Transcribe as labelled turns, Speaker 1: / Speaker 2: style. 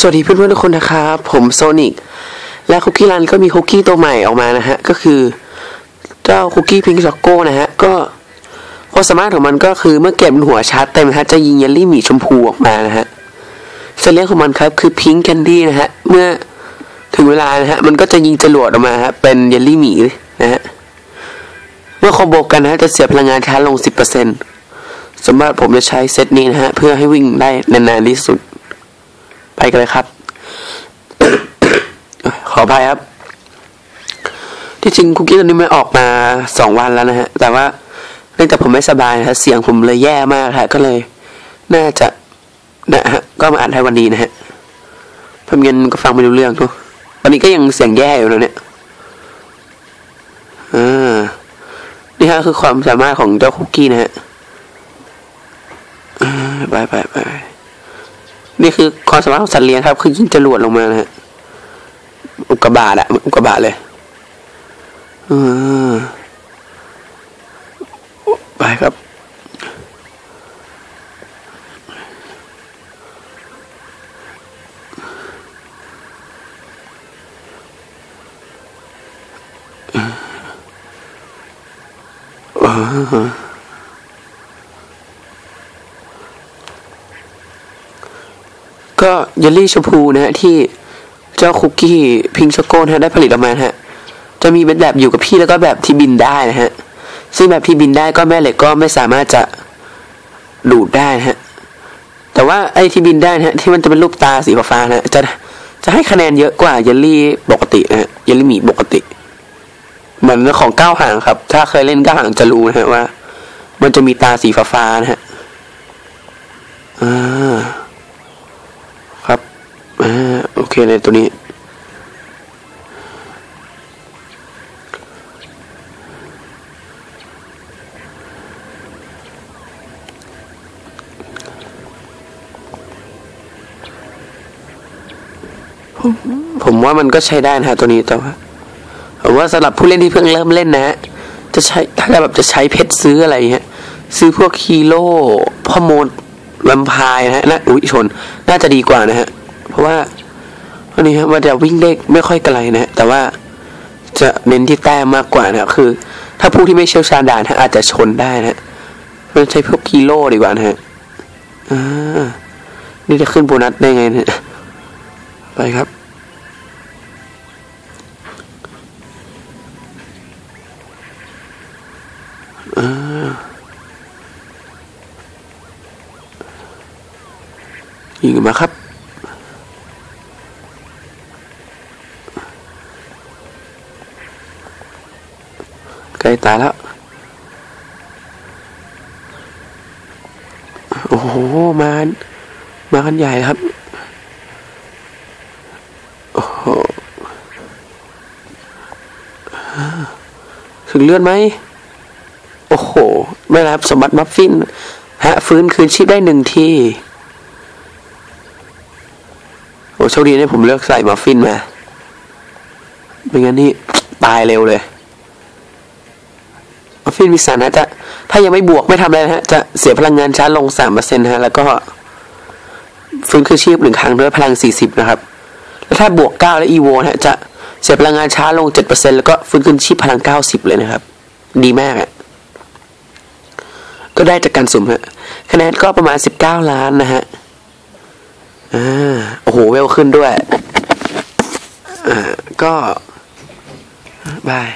Speaker 1: สวัสดีเพื่อนๆทุกคนนะครับ ผมโซนิกและคุกกี้รันก็มีคุกกี้ตัวใหม่ออกมานะฮะ ก็คือเจ้าคุกกี้พิงช็อกโก้นะฮะ ก็ความสามารถของมันก็คือเมื่อเก็บหัวชาร์จเต็มนะฮะ จะยิงเยลลี่หมีชมพูออกมานะฮะสัญลักษณ์ของมันครับคือพิงแคนดี้นะฮะ เมื่อถึงเวลานะฮะ มันก็จะยิงจรวดออกมาฮะ เป็นเยลลี่หมีนะฮะ เมื่อคอมโบกันนะฮะจะเสียพลังงานชาร์จลง 10%สมมติผมจะใช้เซตนี้นะฮะ เพื่อให้วิ่งได้นานๆที่สุด ไปกันเลยครับ ขออภัยครับ ที่จริงคุกกี้ตัวนี้ไม่ออกมาสองวันแล้วนะฮะ แต่ว่าเนื่องจากผมไม่สบายนะฮะเสียงผมเลยแย่มากฮะ ก็เลย น่าจะนะฮะ ก็มาอ่านให้วันนี้นะฮะพราะงั้นก็ฟังไม่รู้เรื่องทุกวันนี้ก็ยังเสียงแย่อยู่นะเนี่ยอ่านี่ฮะคือความสามารถของเจ้าคุกกี้นะฮะอ่าไปไปไป นี่คือความสามารถของสัตว์เลี้ยงครับ คือยิงจรวดลงมานะฮะอุกกาบาตอะอุกกาบาตเลยอืาไปครับ ก็เยลลี่ชมพูนะฮะที่เจ้าคุกกี้พิงช็อกโกนะฮะได้ผลิตออกมาฮะ จะมีเป็นแบบอยู่กับพี่แล้วก็แบบที่บินได้นะฮะ ซึ่งแบบที่บินได้ก็แม่เหล็กก็ไม่สามารถจะดูดได้นะฮะ แต่ว่าไอ้ที่บินได้นะฮะที่มันจะเป็นรูปตาสีฟ้านะจะจะให้คะแนนเยอะกว่าเยลลี่ปกตินะฮะเยลลี่หมีปกติ เหมือนของก้าวหางครับ ถ้าเคยเล่นก้าวหางจะรู้นะฮะว่า มันจะมีตาสีฟ้าๆนะฮะอ่า ครับ อ่ คเลยตัวนี้ผมผมว่ามันก็ใช้ได้นะฮะตัวนี้แต่ว่าผมว่าสำหรับผู้เล่นที่เพิ่งเริ่มเล่นนะฮะจะใช้ถ้าแบบจะใช้เพชรซื้ออะไรเงี้ยซื้อพวกฮีโร่พ่อโมดแวมพร์นะฮะน่าอุ้ยชน น่าจะดีกว่านะฮะ เพราะว่า วันนี้ฮะมันจะวิ่งเลขไม่ค่อยไกลนะแต่ว่าจะเน้นที่แต้มมากกว่านะคือ ถ้าผู้ที่ไม่เชี่ยวชาญด่านฮะอาจจะชนได้นะมันใช้พวกฮีโร่ดีกว่านะฮะอ่านี่จะขึ้นโบนัสได้ไงเนี่ยไปครับอ่ายิงมาครับ ล้ตายแล้ว โอ้โห มามากันใหญ่ครับ โอ้โหถึงเลือดไหม โอ้โห ไม่รับสมบัติมัฟฟิน ฮะ ฟื้นคืนชีพได้หนึ่งทีโอ้โชคดีนะผมเลือกใส่มัฟฟินมา ไม่งั้นนี่ ตายเร็วเลย ฟินมีสารนะจะถ้ายังไม่บวกไม่ทำอะไรนะฮะจะเสียพลังงานช้าลงสามเปอร์เซ็นต์ฮะแล้วก็ฟื้นคืนชีพหนึ่งครั้งด้วยพลังสี่สิบนะครับ แล้วถ้าบวกเก้าและอีโวนะฮะจะเสียพลังงานช้าลงเจ็ดเปอร์เซ็นแล้วก็ฟื้นคืนชีพพลังเก้าสิบเลยนะครับ ดีมากอะ่ะก็ได้จากการสุ่มฮะคะแนนก็ประมาณสิบเก้าล้านนะฮะอ่าโอ้โหเวลขึ้นด้วยอ่าก็บาย